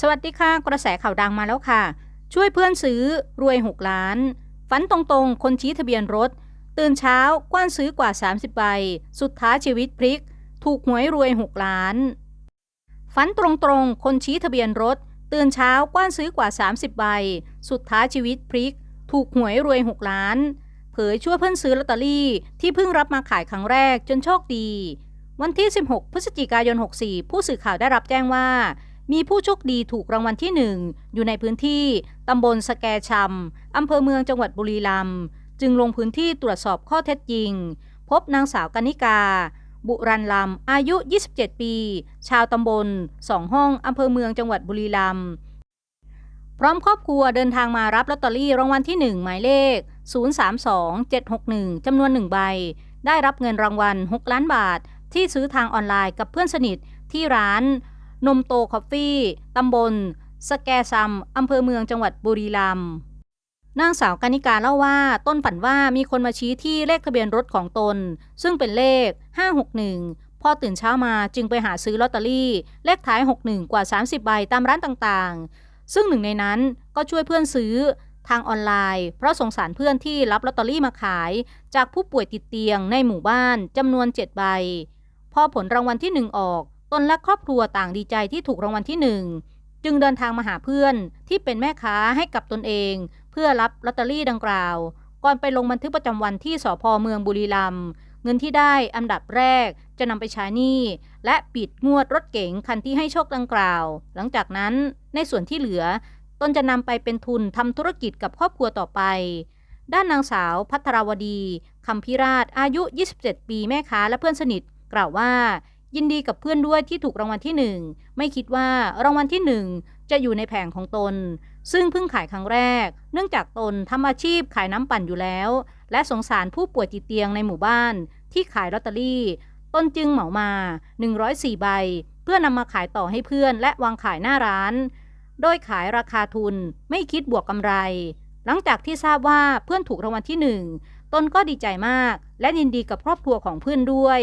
สวัสดีค่ะ กระแสข่าวดังมาแล้วค่ะ ช่วยเพื่อนซื้อรวย 6 ล้าน ฝันตรงๆ คนชี้ทะเบียนรถ ตื่นเช้ากว้านซื้อกว่า 30 ใบ สุดท้ายชีวิตพลิก ถูกหวยรวย 6 ล้าน ฝันตรงๆ คนชี้ทะเบียนรถ ตื่นเช้ากว้านซื้อกว่า 30 ใบ สุดท้ายชีวิตพลิก ถูกหวยรวย 6 ล้าน เผยช่วยเพื่อนซื้อลอตเตอรี่ที่เพิ่งรับมาขายครั้งแรกจนโชคดี วันที่ 16 พฤศจิกายน 64 ผู้สื่อข่าวได้รับแจ้งว่า มีผู้โชคดีถูกรางวัลที่ 1 อยู่ในพื้นที่ตำบลสแกชำอำเภอเมืองจังหวัดบุรีรัมย์จึงลงพื้นที่ตรวจสอบข้อเท็จจริง พบนางสาวกนิกา บุรันลำอายุ 27 ปี ชาวตำบลสองห้องอำเภอเมืองจังหวัดบุรีรัมย์พร้อมครอบครัวเดินทางมารับลอตเตอรี่รางวัลที่ 1 หมายเลข 032761จำนวน 1 ใบ ได้รับเงินรางวัล 6 ล้านบาท ที่ซื้อทางออนไลน์กับเพื่อนสนิทที่ร้าน นมโตคอฟฟี่ตำบล สแกซัมอำเภอเมืองจังหวัดบุรีรัมย์นางสาวกานิกาเล่าว่าต้นฝันว่ามีคนมาชี้ที่เลขทะเบียนรถของตน ซึ่งเป็นเลข 561 พอตื่นเช้ามาจึงไปหาซื้อลอตเตอรี่ เลขท้าย 61 กว่า 30 ใบตามร้านต่างๆ ซึ่งหนึ่งในนั้นก็ช่วยเพื่อนซื้อทางออนไลน์ เพราะสงสารเพื่อนที่รับลอตเตอรี่มาขาย จากผู้ป่วยติดเตียงในหมู่บ้านจำนวน 7 ใบ พอผลรางวัลที่ 1 ออก ตนและครอบครัวต่างดีใจที่ถูกรางวัลที่1จึงเดินทางมาหาเพื่อนที่เป็นแม่ค้าให้กับตนเอง เพื่อรับลอตเตอรี่ดังกล่าว ก่อนไปลงบันทึกประจำวันที่สพเมืองบุรีรัมย์เงินที่ได้อันดับแรกจะนำไปใช้หนี้และปิดงวดรถเก๋งคันที่ให้โชคดังกล่าว หลังจากนั้นในส่วนที่เหลือ ตนจะนำไปเป็นทุนทำธุรกิจกับครอบครัวต่อไป ด้านนางสาวพัทรวดีคำพิราชอายุ 27 ปีแม่ค้าและเพื่อนสนิท กล่าวว่า ยินดีกับเพื่อนด้วยที่ถูกรางวัลที่หนึ่งไม่คิดว่ารางวัลที่หนึ่งจะอยู่ในแผงของตน ซึ่งเพิ่งขายครั้งแรก เนื่องจากตนทำอาชีพขายน้ำปั่นอยู่แล้ว และสงสารผู้ป่วยติดเตียงในหมู่บ้าน ที่ขายลอตเตอรี่ ตนจึงเหมามา 104 ใบ เพื่อนำมาขายต่อให้เพื่อนและวางขายหน้าร้าน โดยขายราคาทุนไม่คิดบวกกำไร หลังจากที่ทราบว่าเพื่อนถูกรางวัลที่หนึ่งตนก็ดีใจมาก และยินดีกับครอบครัวของเพื่อนด้วย